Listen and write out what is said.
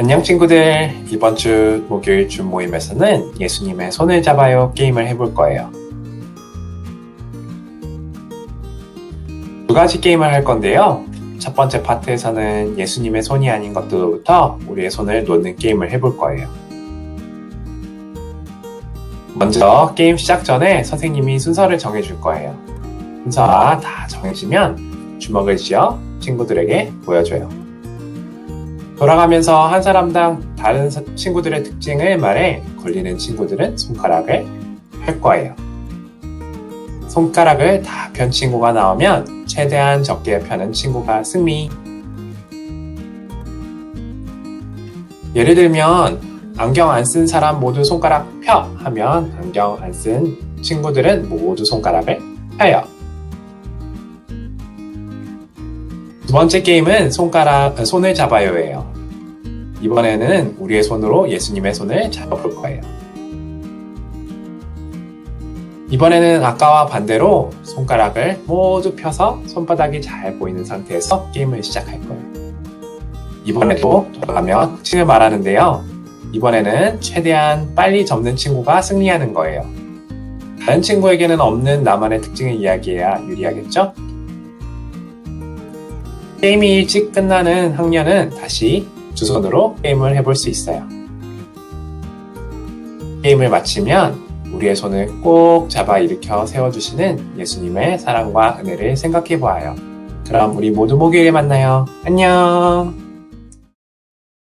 안녕 친구들. 이번 주 목요일 준 모임에서는 예수님의 손을 잡아요 게임을 해볼 거예요. 두 가지 게임을 할 건데요. 첫 번째 파트에서는 예수님의 손이 아닌 것들로부터 우리의 손을 놓는 게임을 해볼 거예요. 먼저 게임 시작 전에 선생님이 순서를 정해줄 거예요. 순서가 다 정해지면 주먹을 쥐어 친구들에게 보여줘요. 돌아가면서 한 사람당 다른 사- 친구들의 특징을 말해 걸리는 친구들은 손가락을 펼 거예요. 손가락을 다 편 친구가 나오면 최대한 적게 펴는 친구가 승리. 예를 들면 안경 안 쓴 사람 모두 손가락 펴 하면 안경 안 쓴 친구들은 모두 손가락을 펴요. 두 번째 게임은 손가락, 어, 손을 잡아요예요. 이번에는 우리의 손으로 예수님의 손을 잡아볼 거예요. 이번에는 아까와 반대로 손가락을 모두 펴서 손바닥이 잘 보이는 상태에서 게임을 시작할 거예요. 이번에도 돌아가면 특징을 말하는데요. 이번에는 최대한 빨리 접는 친구가 승리하는 거예요. 다른 친구에게는 없는 나만의 특징을 이야기해야 유리하겠죠? 게임이 일찍 끝나는 학년은 다시 두 손으로 게임을 해볼 수 있어요. 게임을 마치면 우리의 손을 꼭 잡아 일으켜 세워주시는 예수님의 사랑과 은혜를 생각해 보아요. 그럼 우리 모두 목요일에 만나요. 안녕!